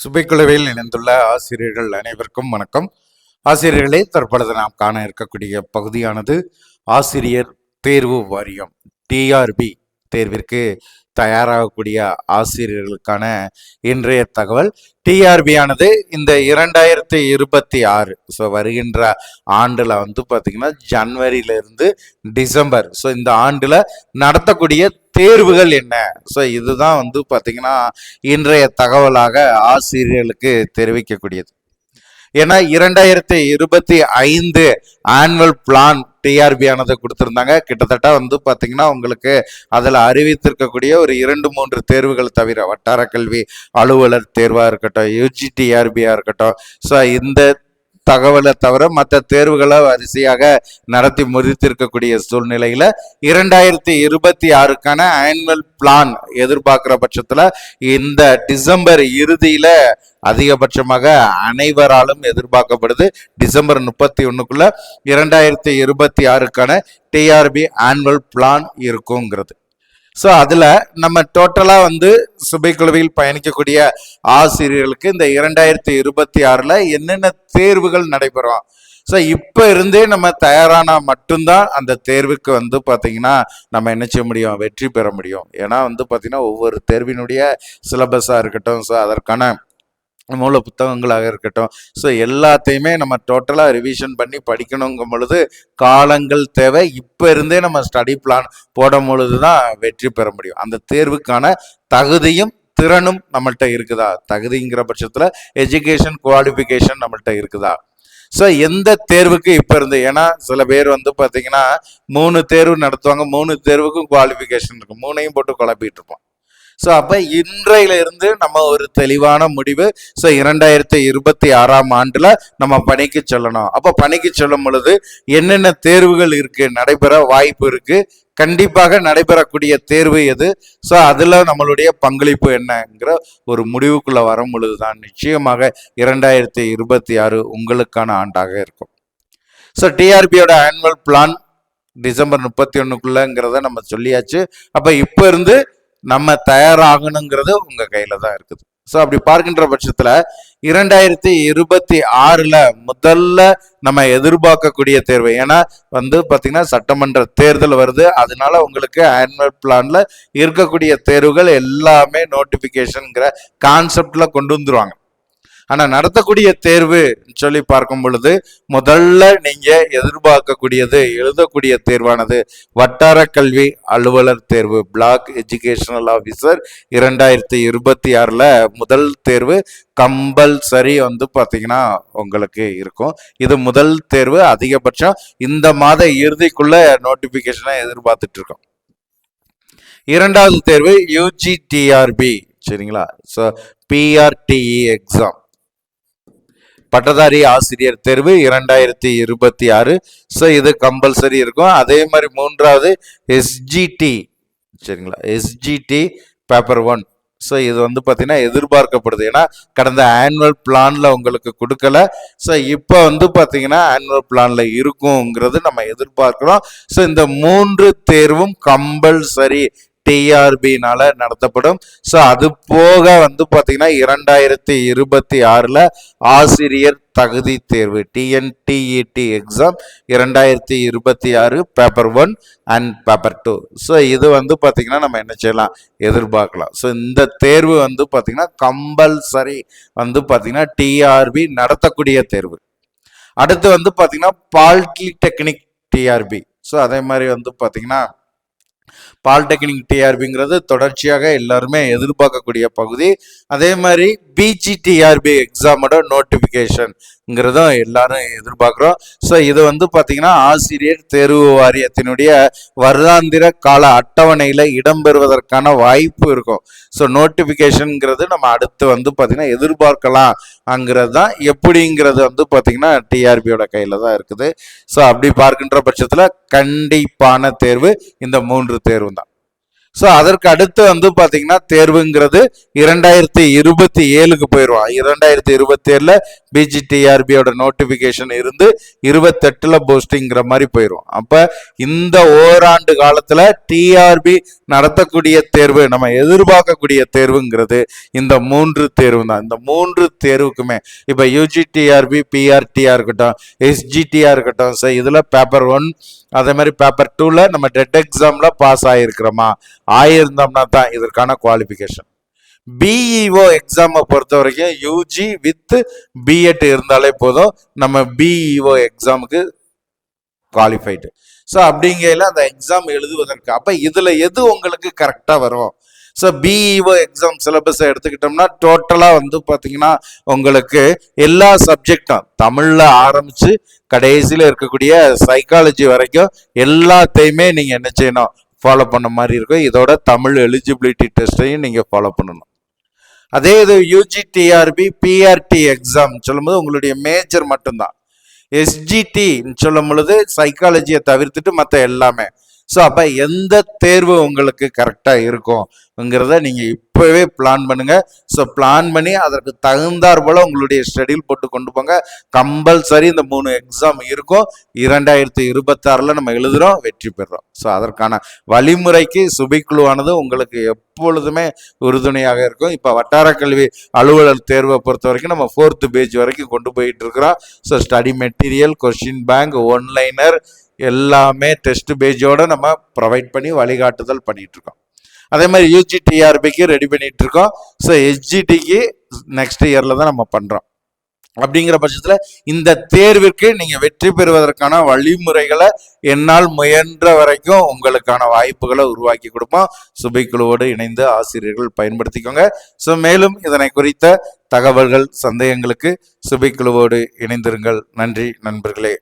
சுபைக்குழுவில் இணைந்துள்ள ஆசிரியர்கள் அனைவருக்கும் வணக்கம். ஆசிரியர்களே தற்பொழுது நாம் காண இருக்கக்கூடிய பகுதியானது ஆசிரியர் தேர்வு வாரியம் டிஆர்பி தேர்விற்கு தயாராகக்கூடிய ஆசிரியர்களுக்கான இன்றைய தகவல். டிஆர்பி ஆனது இந்த இரண்டாயிரத்தி இருபத்தி ஆறு ஸோ வருகின்ற ஆண்டில் வந்து பார்த்தீங்கன்னா ஜனவரியிலிருந்து டிசம்பர் ஸோ இந்த ஆண்டில் நடத்தக்கூடிய தேர்வுகள் என்ன? ஸோ இதுதான் வந்து பார்த்திங்கன்னா இன்றைய தகவலாக ஆசிரியர்களுக்கு தெரிவிக்கக்கூடியது. ஏன்னா இரண்டாயிரத்தி இருபத்தி ஐந்து ஆனுவல் பிளான் டிஆர்பி ஆனது கொடுத்துருந்தாங்க. கிட்டத்தட்ட வந்து பார்த்தீங்கன்னா உங்களுக்கு அதில் அறிவித்திருக்கக்கூடிய ஒரு இரண்டு மூன்று தேர்வுகள் தவிர வட்டார கல்வி அலுவலர் தேர்வாக இருக்கட்டும் யூஜி டிஆர்பியாக இருக்கட்டும். ஸோ இந்த தகவலை தவிர மற்ற தேர்வுகளை வரிசையாக நடத்தி முடித்திருக்கக்கூடிய சூழ்நிலையில இரண்டாயிரத்தி இருபத்தி ஆறுக்கான ஆனுவல் பிளான் எதிர்பார்க்கிற பட்சத்துல இந்த டிசம்பர் இறுதியில அதிகபட்சமாக அனைவராலும் எதிர்பார்க்கப்படுது. டிசம்பர் முப்பத்தி ஒண்ணுக்குள்ள இரண்டாயிரத்தி இருபத்தி ஆறுக்கான டிஆர்பி ஆனுவல் பிளான் இருக்குங்கிறது. ஸோ அதில் நம்ம டோட்டலாக வந்து சுபை குழுவில் பயணிக்கக்கூடிய ஆசிரியர்களுக்கு இந்த இரண்டாயிரத்தி இருபத்தி ஆறில் என்னென்ன தேர்வுகள் நடைபெறும்? ஸோ இப்போ இருந்தே நம்ம தயாரானா மட்டும்தான் அந்த தேர்வுக்கு வந்து பார்த்திங்கன்னா நம்ம என்ன செய்ய முடியும்? வெற்றி பெற முடியும். ஏன்னா வந்து பார்த்திங்கன்னா ஒவ்வொரு தேர்வினுடைய சிலபஸாக இருக்கட்டும். ஸோ அதற்கான மூல புத்தகங்களாக இருக்கட்டும். ஸோ எல்லாத்தையுமே நம்ம டோட்டலாக ரிவிஷன் பண்ணி படிக்கணுங்கும் பொழுது காலங்கள் தேவை. இப்போ இருந்தே நம்ம ஸ்டடி பிளான் போடும் பொழுது தான் வெற்றி பெற முடியும். அந்த தேர்வுக்கான தகுதியும் திறனும் நம்மள்கிட்ட இருக்குதா? தகுதிங்கிற பட்சத்தில் எஜுகேஷன் குவாலிஃபிகேஷன் நம்மள்கிட்ட இருக்குதா? ஸோ எந்த தேர்வுக்கு இப்போ இருந்து ஏன்னா சில பேர் வந்து பார்த்தீங்கன்னா மூணு தேர்வு நடத்துவாங்க. மூணு தேர்வுக்கும் குவாலிஃபிகேஷன் இருக்கும். மூணையும் போட்டு குழப்பிட்டு இருப்போம். ஸோ அப்போ இன்றையில இருந்து நம்ம ஒரு தெளிவான முடிவு. ஸோ இரண்டாயிரத்தி இருபத்தி ஆறாம் ஆண்டில் நம்ம பணிக்கு செல்லணும். அப்போ பணிக்கு செல்லும் பொழுது என்னென்ன தேர்வுகள் இருக்கு நடைபெற வாய்ப்பு இருக்கு? கண்டிப்பாக நடைபெறக்கூடிய தேர்வு எது? ஸோ அதில் நம்மளுடைய பங்களிப்பு என்னங்கிற ஒரு முடிவுக்குள்ளே வரும் பொழுது தான் நிச்சயமாக இரண்டாயிரத்தி இருபத்தி ஆறு உங்களுக்கான ஆண்டாக இருக்கும். ஸோ டிஆர்பியோட ஆனுவல் பிளான் டிசம்பர் முப்பத்தி ஒன்றுக்குள்ளேங்கிறத நம்ம சொல்லியாச்சு. அப்போ இப்போ இருந்து நம்ம தயாராகணுங்கிறது உங்க கையில தான் இருக்குது. ஸோ அப்படி பார்க்கின்ற பட்சத்தில் இரண்டாயிரத்தி இருபத்தி ஆறில் முதல்ல நம்ம எதிர்பார்க்கக்கூடிய தேர்வு. ஏன்னா வந்து பார்த்திங்கன்னா சட்டமன்ற தேர்தல் வருது. அதனால உங்களுக்கு ஆனுவல் பிளானில் இருக்கக்கூடிய தேர்வுகள் எல்லாமே நோட்டிஃபிகேஷனுங்கிற கான்செப்டில் கொண்டு வந்துருவாங்க. ஆனால் நடத்தக்கூடிய தேர்வு சொல்லி பார்க்கும் பொழுது முதல்ல நீங்கள் எதிர்பார்க்கக்கூடியது எழுதக்கூடிய தேர்வானது வட்டார கல்வி அலுவலர் தேர்வு பிளாக் எஜுகேஷனல் ஆஃபீஸர் இரண்டாயிரத்தி இருபத்தி ஆறில் முதல் தேர்வு கம்பல்சரி வந்து பார்த்தீங்கன்னா உங்களுக்கு இருக்கும். இது முதல் தேர்வு அதிகபட்சம் இந்த மாத இறுதிக்குள்ளே நோட்டிஃபிகேஷனை எதிர்பார்த்துட்டு இருக்கோம் இரண்டாவது தேர்வு யூஜிடிஆர்பி சரிங்களா? ஸோ பிஆர்டிஇ எக்ஸாம் பட்டதாரி ஆசிரியர் தேர்வு இரண்டாயிரத்தி இருபத்தி ஆறு. ஸோ இது கம்பல்சரி இருக்கும். அதே மாதிரி மூன்றாவது எஸ்ஜிடி சரிங்களா? எஸ்ஜிடி பேப்பர் ஒன் ஸோ இது வந்து பார்த்தீங்கன்னா எதிர்பார்க்கப்படுது. ஏன்னா கடந்த ஆனுவல் பிளானில் உங்களுக்கு கொடுக்கல. ஸோ இப்போ வந்து பார்த்தீங்கன்னா ஆனுவல் பிளானில் இருக்குங்கிறது நம்ம எதிர்பார்க்கிறோம். ஸோ இந்த மூன்று தேர்வும் கம்பல்சரி டிஆர்பினால நடத்தப்படும். ஸோ அது போக வந்து பார்த்தீங்கன்னா இரண்டாயிரத்தி இருபத்தி ஆறில் ஆசிரியர் தகுதி தேர்வு டிஎன்டிஇடி எக்ஸாம் இரண்டாயிரத்தி இருபத்தி ஆறு paper one and paper two so இது வந்து பார்த்திங்கன்னா நம்ம என்ன செய்யலாம்? எதிர்பார்க்கலாம். ஸோ இந்த தேர்வு வந்து பார்த்தீங்கன்னா கம்பல்சரி வந்து பார்த்திங்கன்னா டிஆர்பி நடத்தக்கூடிய தேர்வு. அடுத்து வந்து பார்த்திங்கன்னா பாலிடெக்னிக் டிஆர்பி ஸோ அதே மாதிரி வந்து பார்த்திங்கன்னா பாலிடெக்னிக் டிஆர்பிங்கிறது தொடர்ச்சியாக எல்லாருமே எதிர்பார்க்கக்கூடிய பகுதி. அதே மாதிரி பிஜி டிஆர்பி எக்ஸாமோட நோட்டிஃபிகேஷன்ங்கிறதும் எல்லாரும் எதிர்பார்க்குறோம். ஸோ இது வந்து பார்த்தீங்கன்னா ஆசிரியர் தேர்வு வாரியத்தினுடைய வருடாந்திர கால அட்டவணையில் இடம்பெறுவதற்கான வாய்ப்பு இருக்கும். ஸோ நோட்டிஃபிகேஷனுங்கிறது நம்ம அடுத்து வந்து பார்த்தீங்கன்னா எதிர்பார்க்கலாம். அங்கிறது தான் எப்படிங்கிறது வந்து பார்த்தீங்கன்னா டிஆர்பியோட கையில் தான் இருக்குது. ஸோ அப்படி பார்க்கின்ற பட்சத்தில் கண்டிப்பான தேர்வு இந்த மூன்று தேர்வு தான் ஸோ அதற்கு அடுத்து வந்து பார்த்தீங்கன்னா தேர்வுங்கிறது இரண்டாயிரத்தி இருபத்தி ஏழுக்கு போயிடுவான். இரண்டாயிரத்தி இருபத்தி ஏழில் பிஜிடிஆர்பியோட நோட்டிஃபிகேஷன் இருந்து இருபத்தெட்டில் போஸ்டிங்கிற மாதிரி போயிடும் அப்போ இந்த ஓராண்டு காலத்தில் டிஆர்பி நடத்தக்கூடிய தேர்வு நம்ம எதிர்பார்க்கக்கூடிய தேர்வுங்கிறது இந்த மூன்று தேர்வு தான் இந்த மூன்று தேர்வுக்குமே இப்போ யூஜிடிஆர்பி பிஆர்டிஆர் இருக்கட்டும் எஸ்ஜிடிஆர் இருக்கட்டும் சார் இதில் பேப்பர் ஒன் அதே மாதிரி பேப்பர் டூவில் நம்ம டெட் எக்ஸாமில் பாஸ் ஆகிருக்கிறோமா ஆயிருந்தோம்னா தான் இதற்கான குவாலிஃபிகேஷன் பிஇஓ எக்ஸாமை பொறுத்த வரைக்கும் யூஜி வித் பிஎட் இருந்தாலே போதும். நம்ம பிஇஓ எக்ஸாமுக்கு குவாலிஃபைடு ஸோ அப்படிங்கையில் அந்த எக்ஸாம் எழுதுவதற்கு. அப்போ இதில் எது உங்களுக்கு கரெக்டாக வரும்? ஸோ பிஇஓ எக்ஸாம் சிலபஸை எடுத்துக்கிட்டோம்னா டோட்டலாக வந்து பார்த்தீங்கன்னா உங்களுக்கு எல்லா சப்ஜெக்டும் தமிழில் ஆரம்பித்து கடைசியில் இருக்கக்கூடிய சைக்காலஜி வரைக்கும் எல்லாத்தையுமே நீங்கள் என்ன செய்யணும்? ஃபாலோ பண்ண மாதிரி இருக்கும். இதோட தமிழ் எலிஜிபிலிட்டி டெஸ்ட்டையும் நீங்கள் ஃபாலோ பண்ணணும். அதே இது யூஜிடிஆர்பி பிஆர்டி எக்ஸாம் சொல்லும்போது உங்களுடைய மேஜர் மட்டும்தான். எஸ்ஜிடின்னு சொல்லும் பொழுது சைக்காலஜியை தவிர்த்துட்டு மற்ற எல்லாமே. ஸோ அப்போ எந்த தேர்வு உங்களுக்கு கரெக்டாக இருக்கும்ங்கிறத நீங்கள் இப்போவே பிளான் பண்ணுங்கள் ஸோ பிளான் பண்ணி அதற்கு தகுந்தாற் போல் உங்களுடைய ஷெடியூல் போட்டு கொண்டு போங்க. கம்பல்சரி இந்த மூணு எக்ஸாம் இருக்கும். இரண்டாயிரத்தி இருபத்தாறில் நம்ம எழுதுகிறோம் வெற்றி பெறுறோம். ஸோ அதற்கான வழிமுறைக்கு சுபிக்குழுவானது உங்களுக்கு எப்பொழுதுமே உறுதுணையாக இருக்கும். இப்போ வட்டார கல்வி அலுவலர் தேர்வை பொறுத்த வரைக்கும் நம்ம ஃபோர்த்து பேஜ் வரைக்கும் கொண்டு போயிட்டு இருக்கிறோம். So study material question bank one liner எல்லாமே டெஸ்ட் பேஜோடு நம்ம ப்ரொவைட் பண்ணி வழிகாட்டுதல் பண்ணிகிட்ருக்கோம் அதே மாதிரி யூஜி டிஆர்பிக்கு ரெடி பண்ணிகிட்ருக்கோம் இருக்கோம் ஸோ எஸ்ஜிடிக்கு நெக்ஸ்ட் இயரில் தான் நம்ம பண்ணுறோம் அப்படிங்கிற பட்சத்தில் இந்த தேர்விற்கு நீங்கள் வெற்றி பெறுவதற்கான வழிமுறைகளை என்னால் முயன்ற வரைக்கும் உங்களுக்கான வாய்ப்புகளை உருவாக்கி கொடுப்போம். சுபைக்குழுவோடு இணைந்து ஆசிரியர்கள் பயன்படுத்திக்கோங்க. ஸோ மேலும் இதனை குறித்த தகவல்கள் சந்தேகங்களுக்கு சுபைக்குழுவோடு இணைந்திருங்கள். நன்றி நண்பர்களே.